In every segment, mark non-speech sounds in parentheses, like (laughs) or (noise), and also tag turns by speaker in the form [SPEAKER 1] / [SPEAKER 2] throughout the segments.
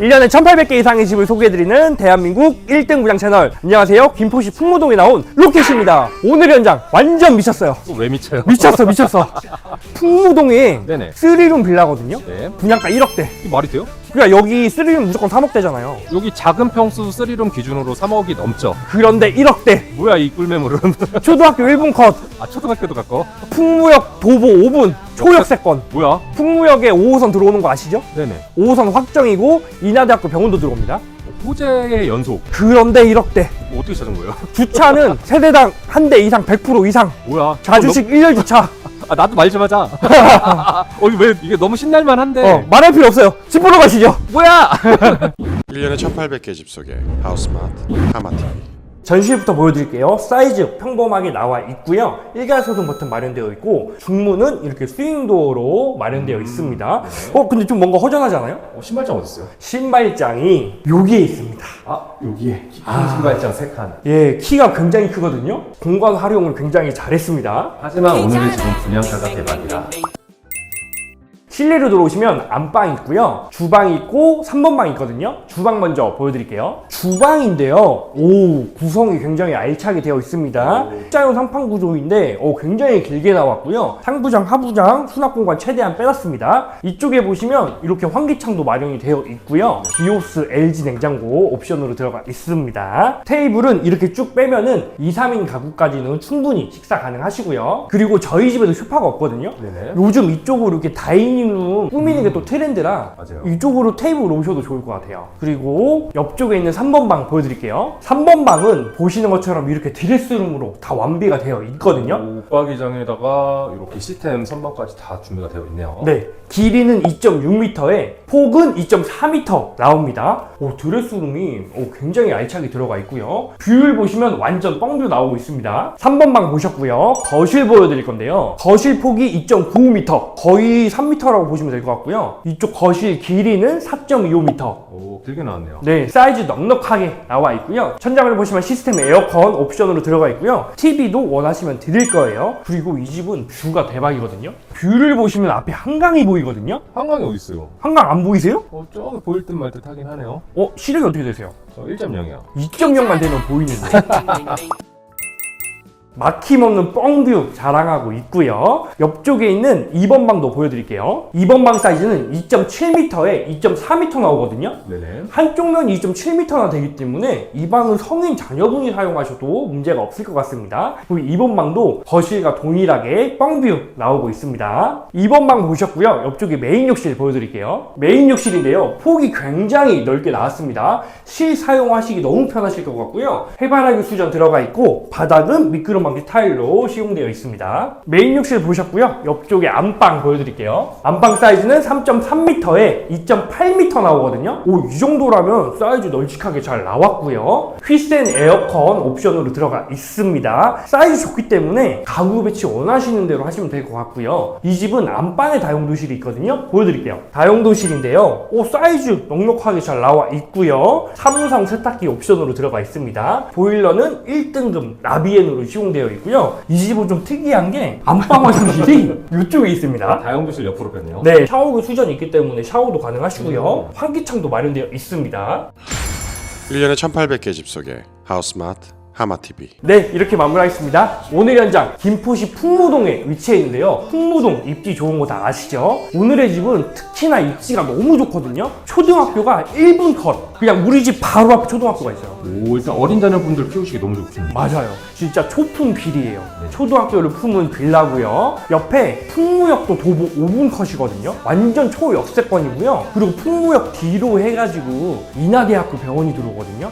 [SPEAKER 1] 1년에 1800개 이상의 집을 소개해드리는 대한민국 1등 부장 채널 안녕하세요 김포시 풍무동에 나온 로켓입니다 오늘 현장 완전 미쳤어요
[SPEAKER 2] 또왜 미쳐요?
[SPEAKER 1] 미쳤어 미쳤어 (laughs) 풍무동에
[SPEAKER 2] 네네.
[SPEAKER 1] 3룸 빌라거든요
[SPEAKER 2] 네.
[SPEAKER 1] 분양가 1억대
[SPEAKER 2] 이 말이 돼요?
[SPEAKER 1] 그러니까 여기 3룸 무조건 3억대잖아요
[SPEAKER 2] 여기 작은 평수 3룸 기준으로 3억이 넘죠.
[SPEAKER 1] 그런데 1억대
[SPEAKER 2] 뭐야 이 꿀매물은?
[SPEAKER 1] 초등학교 1분 컷
[SPEAKER 2] 아 초등학교도 가까워?
[SPEAKER 1] 풍무역 도보 5분 초역세권
[SPEAKER 2] 뭐야?
[SPEAKER 1] 풍무역에 5호선 들어오는 거 아시죠?
[SPEAKER 2] 네네.
[SPEAKER 1] 5호선 확정이고 인하대학교 병원도 들어옵니다
[SPEAKER 2] 호재의 연속.
[SPEAKER 1] 그런데 1억대
[SPEAKER 2] 뭐 어떻게 찾은 거예요? (laughs)
[SPEAKER 1] 주차는 세대당 한 대 이상 100% 이상
[SPEAKER 2] 뭐야?
[SPEAKER 1] 자주식 1열 주차
[SPEAKER 2] 너- (laughs) 아 나도 말 좀 하자. (laughs) 어 이거 왜 이게 너무 신날만 한데?
[SPEAKER 1] 어, 말할 필요 없어요. 집 보러 가시죠.
[SPEAKER 2] 뭐야?
[SPEAKER 3] 1년에 1800개 집 속에 하우스마트 하마TV
[SPEAKER 1] 전시부터 보여드릴게요. 사이즈 평범하게 나와 있고요. 일괄소등 버튼 마련되어 있고 중문은 이렇게 스윙도어로 마련되어 있습니다. 어 근데 좀 뭔가 허전하지 않아요?
[SPEAKER 2] 어, 신발장 어디 있어요?
[SPEAKER 1] 신발장이 여기에 있습니다.
[SPEAKER 2] 아 여기에 깊은 신발장 세 칸.
[SPEAKER 1] 예, 키가 굉장히 크거든요. 공간 활용을 굉장히 잘했습니다.
[SPEAKER 2] 하지만 오늘의 집은 분양가가 대박이다.
[SPEAKER 1] 실내로 들어오시면 안방 있고요. 주방 있고 3번 방 있거든요. 주방 먼저 보여드릴게요. 주방인데요. 오, 구성이 굉장히 알차게 되어 있습니다. 십자형 상판 구조인데 오, 굉장히 길게 나왔고요. 상부장, 하부장, 수납 공간 최대한 빼놨습니다. 이쪽에 보시면 이렇게 환기창도 마련이 되어 있고요. 비오스 LG 냉장고 옵션으로 들어가 있습니다. 테이블은 이렇게 쭉 빼면은 2, 3인 가구까지는 충분히 식사 가능하시고요. 그리고 저희 집에도 소파가 없거든요.
[SPEAKER 2] 네네.
[SPEAKER 1] 요즘 이쪽으로 이렇게 다이닝 룸 꾸미는 게 또 트렌드라
[SPEAKER 2] 맞아요.
[SPEAKER 1] 이쪽으로 테이블 오셔도 좋을 것 같아요. 그리고 옆쪽에 있는 3번 방 보여드릴게요. 3번 방은 보시는 것처럼 이렇게 드레스룸으로 다 완비가 되어 있거든요.
[SPEAKER 2] 옷박이장에다가 이렇게 시스템 선반까지 다 준비가 되어 있네요.
[SPEAKER 1] 네, 길이는 2.6m에 폭은 2.4m 나옵니다. 오, 드레스룸이 오, 굉장히 알차게 들어가 있고요. 뷰를 보시면 완전 뻥뷰 나오고 있습니다. 3번 방 보셨고요. 거실 보여드릴 건데요. 거실 폭이 2.95m, 거의 3m 라고 보시면 될 것 같고요. 이쪽 거실 길이는 4.25m.
[SPEAKER 2] 오 길게 나왔네요.
[SPEAKER 1] 네, 사이즈 넉넉하게 나와 있고요. 천장을 보시면 시스템 에어컨 옵션으로 들어가 있고요. TV도 원하시면 드릴 거예요. 그리고 이 집은 뷰가 대박이거든요. 뷰를 보시면 앞에 한강이 보이거든요.
[SPEAKER 2] 한강이 어디 있어요?
[SPEAKER 1] 한강 안 보이세요?
[SPEAKER 2] 어 저기 보일 듯 말 듯 하긴 하네요.
[SPEAKER 1] 어, 시력이 어떻게 되세요?
[SPEAKER 2] 저 1.0이요.
[SPEAKER 1] 2.0만 되면 보이는데. (laughs) 막힘없는 뻥뷰 자랑하고 있고요. 옆쪽에 있는 2번 방도 보여드릴게요. 2번 방 사이즈는 2.7m에 2.4m 나오거든요.
[SPEAKER 2] 네네.
[SPEAKER 1] 한쪽 면이 2.7m나 되기 때문에 이 방은 성인 자녀분이 사용하셔도 문제가 없을 것 같습니다. 그리고 2번 방도 거실과 동일하게 뻥뷰 나오고 있습니다. 2번 방 보셨고요. 옆쪽에 메인 욕실 보여드릴게요. 메인 욕실인데요. 폭이 굉장히 넓게 나왔습니다. 실 사용하시기 너무 편하실 것 같고요. 해바라기 수전 들어가 있고 바닥은 미끄럼 방지 타일로 시공되어 있습니다. 메인 욕실 보셨고요. 옆쪽에 안방 보여드릴게요. 안방 사이즈는 3.3m에 2.8m 나오거든요. 오, 이 정도라면 사이즈 널찍하게 잘 나왔고요. 휘센 에어컨 옵션으로 들어가 있습니다. 사이즈 좋기 때문에 가구 배치 원하시는 대로 하시면 될 것 같고요. 이 집은 안방에 다용도실이 있거든요. 보여드릴게요. 다용도실인데요. 오, 사이즈 넉넉하게 잘 나와 있고요. 사무상 세탁기 옵션으로 들어가 있습니다. 보일러는 1등급 라비엔으로 시공 되어 있고요. 이 집은 좀 특이한 게 안방 화장실이 (laughs) 이쪽에 있습니다.
[SPEAKER 2] 다용도실 옆으로 뺐네요.
[SPEAKER 1] 네, 샤워기 수전이 있기 때문에 샤워도 가능하시고요. 환기창도 마련되어 있습니다.
[SPEAKER 3] 1년에 1800개 집 속에 하우스마트 하마TV
[SPEAKER 1] 네, 이렇게 마무리하겠습니다. 오늘 현장 김포시 풍무동에 위치해 있는데요. 풍무동 입지 좋은 거 다 아시죠? 오늘의 집은 특히나 입지가 너무 좋거든요. 초등학교가 1분 컷. 그냥 우리 집 바로 앞에 초등학교가 있어요.
[SPEAKER 2] 오 일단 어린 자녀분들 키우시기 너무 좋습니다.
[SPEAKER 1] 맞아요. 진짜 초풍 빌이에요. 초등학교를 품은 빌라고요. 옆에 풍무역도 도보 5분 컷이거든요. 완전 초역세권이고요. 그리고 풍무역 뒤로 해가지고 인하대학교 병원이 들어오거든요.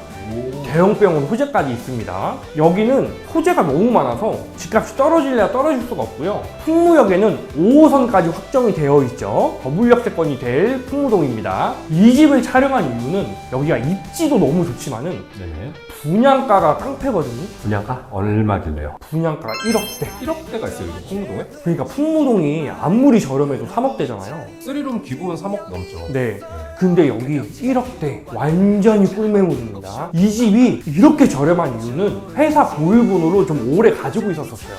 [SPEAKER 1] 대형 병원 호재까지 있습니다. 여기는 호재가 너무 많아서 집값이 떨어질래야 떨어질 수가 없고요. 풍무역에는 5호선까지 확정이 되어 있죠. 더블역세권이 될 풍무동입니다. 이 집을 촬영한 이유는 여기가 입지도 너무 좋지만은
[SPEAKER 2] 네네.
[SPEAKER 1] 분양가가 깡패거든요.
[SPEAKER 2] 분양가 얼마길래요?
[SPEAKER 1] 분양가가 1억대.
[SPEAKER 2] 1억대가 있어요 여기 풍무동에?
[SPEAKER 1] 그러니까 풍무동이 아무리 저렴해도 3억대잖아요.
[SPEAKER 2] 3룸 기본 3억 넘죠.
[SPEAKER 1] 네. 근데 여기 1억대 완전히 꿀매물입니다. 이 집이 이렇게 저렴한 이유는 회사 보유분으로 좀 오래 가지고 있었었어요.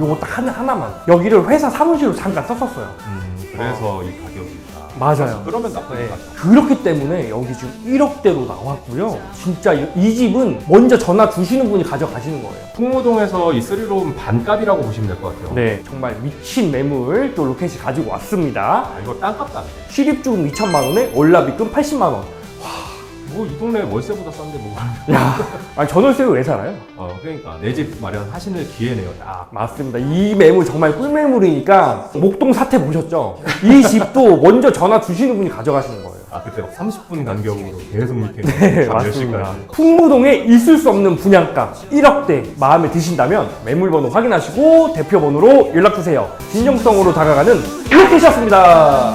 [SPEAKER 1] 요거 딱 하나, 하나만. 여기를 회사 사무실로 잠깐 썼었어요.
[SPEAKER 2] 음, 그래서 이 가격이 있다.
[SPEAKER 1] 맞아요.
[SPEAKER 2] 그러면 나쁘지
[SPEAKER 1] 네.
[SPEAKER 2] 않죠.
[SPEAKER 1] 그렇기 때문에 여기 지금 1억대로 나왔고요. 진짜 이- 이 집은 먼저 전화 주시는 분이 가져가시는 거예요.
[SPEAKER 2] 풍무동에서 이 쓰리룸 반값이라고 보시면 될 것 같아요.
[SPEAKER 1] 네, 정말 미친 매물 또 로켓이 가지고 왔습니다.
[SPEAKER 2] 아, 이거 땅값도 안 돼.
[SPEAKER 1] 실입주금 2천만 원에 월납입금 80만 원.
[SPEAKER 2] 뭐 이 동네 월세보다 싼데 뭐.
[SPEAKER 1] 야, 아니 전월세를 왜 살아요?
[SPEAKER 2] 어, 그러니까 내 집 마련하시는 기회네요. 딱.
[SPEAKER 1] 맞습니다. 이 매물 정말 꿀매물이니까 목동 사태 보셨죠? 이 집도 먼저 전화 주시는 분이 가져가시는 거예요.
[SPEAKER 2] 아 그때 막 30분 간격으로 계속 이렇게
[SPEAKER 1] 네,
[SPEAKER 2] 밤
[SPEAKER 1] 맞습니다.
[SPEAKER 2] 10시까지.
[SPEAKER 1] 풍무동에 있을 수 없는 분양가 1억대 마음에 드신다면 매물 번호 확인하시고 대표 번호로 연락 주세요. 진정성으로 다가가는 로켓이었습니다.